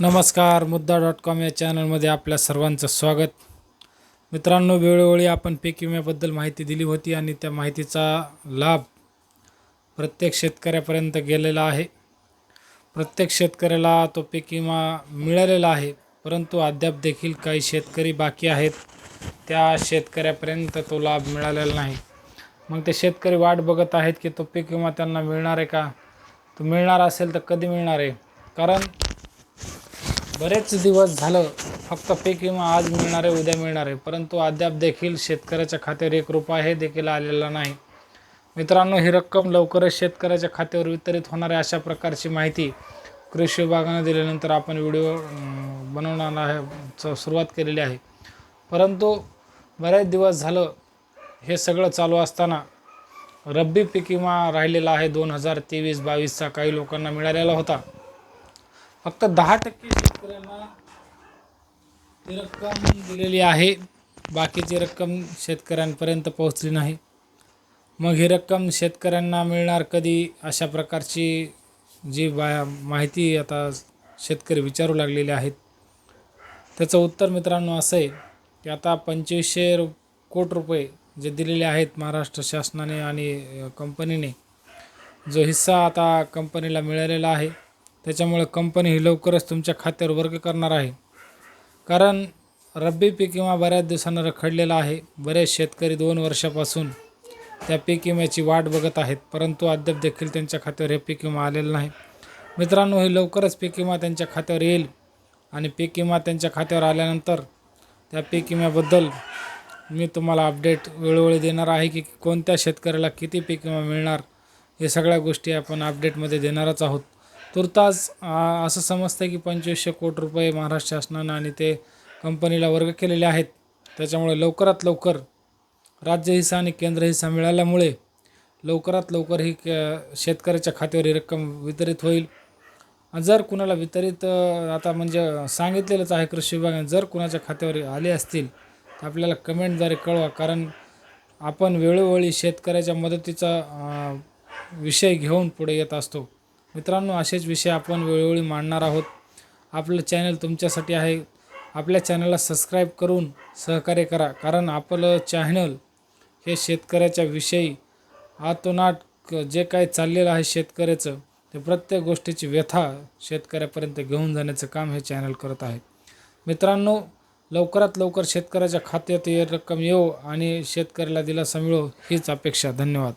नमस्कार मुद्दा dot com या चॅनलमध्ये आपल्या सर्वांचं स्वागत. मित्रांनो वेळोवेळी आपण पीक विम्याबद्दल माहिती दिली होती आणि त्या माहितीचा लाभ प्रत्येक शेतकऱ्यापर्यंत गेलेला आहे. प्रत्येक शेतकऱ्याला तो पीक विमा मिळालेला आहे परंतु अद्याप देखील काही शेतकरी बाकी आहेत. त्या शेतकऱ्यापर्यंत तो लाभ मिळालेला नाही. मग ते शेतकरी वाट बघत आहेत की तो पीक विमा त्यांना मिळणार आहे का? तो मिळणार असेल तर कधी मिळणार आहे? कारण बरेच दिवस झालं फक्त पीक विमा आज मिळणार आहे उद्या मिळणार आहे. परंतु अद्याप देखील शेतकऱ्याच्या खात्यावर एक रुपया हे देखील आलेला नाही. मित्रांनो ही रक्कम लवकरच शेतकऱ्याच्या खात्यावर वितरित होणार आहे अशा प्रकारची माहिती कृषी विभागानं दिल्यानंतर आपण व्हिडिओ बनवणार आहे च- सुरुवात केलेली आहे. परंतु बरेच दिवस झालं हे सगळं चालू असताना रब्बी पीक विमा राहिलेला आहे दोन हजार तेवीस बावीसचा. काही लोकांना मिळालेला होता. फक्त दहा टक्के शेतकऱ्यांना ती रक्कम दिलेली आहे. बाकीची रक्कम शेतकऱ्यांपर्यंत पोहोचली नाही. मग ही रक्कम शेतकऱ्यांना मिळणार कधी? अशा प्रकारची जी बा माहिती आता शेतकरी विचारू लागलेले आहेत. त्याचं उत्तर मित्रांनो असं आहे की आता पंचवीसशे रु कोट रुपये जे दिलेले आहेत महाराष्ट्र शासनाने आणि कंपनीने जो हिस्सा आता कंपनीला मिळालेला आहे. त्याच्यामुळे कंपनी ही लवकरच तुमच्या खात्यावर वर्ग करणार आहे. कारण रब्बी पीक विमा बऱ्याच दिवसांना रखडलेला आहे. बरेच शेतकरी दोन वर्षापासून त्या पीक विम्याची वाट बघत आहेत. परंतु अद्याप देखील त्यांच्या खात्यावर हे पीक विमा आलेला नाही. मित्रांनो हे लवकरच पीक विमा त्यांच्या खात्यावर येईल आणि पीक विमा त्यांच्या खात्यावर आल्यानंतर त्या पीक विम्याबद्दल मी तुम्हाला अपडेट वेळोवेळी देणार आहे की कोणत्या शेतकऱ्याला किती पीक विमा मिळणार हे सगळ्या गोष्टी आपण अपडेटमध्ये देणारच आहोत. तुर्तास असं समजतं की पंचवीसशे कोटी रुपये महाराष्ट्र शासनानं आणि ते कंपनीला वर्ग केलेले आहेत. त्याच्यामुळे लवकरात लवकर राज्य हिस्सा आणि केंद्र हिस्सा मिळाल्यामुळे लवकरात लवकर ही क शेतकऱ्याच्या खात्यावर ही रक्कम वितरित होईल. जर कुणाला वितरित आता म्हणजे सांगितलेलंच आहे कृषी विभागाने जर कुणाच्या खात्यावर आले असतील तर आपल्याला कमेंटद्वारे कळवा. कारण आपण वेळोवेळी शेतकऱ्याच्या मदतीचा विषय घेऊन पुढे येत असतो. मित्रांनो असेच विषय आपण वेळोवेळी मांडणार आहोत. आपलं चॅनल तुमच्यासाठी आहे. आपल्या चॅनलला सबस्क्राईब करून सहकार्य करा. कारण आपलं चॅनल हे शेतकऱ्याच्या विषयी आतोनाट जे काही चाललेलं आहे शेतकऱ्याचं ते प्रत्येक गोष्टीची व्यथा शेतकऱ्यापर्यंत घेऊन जाण्याचं काम हे चॅनल करत आहे. मित्रांनो लवकरात लवकर शेतकऱ्याच्या खात्यात रक्कम येऊ आणि शेतकऱ्याला दिलासा मिळो हीच अपेक्षा. धन्यवाद.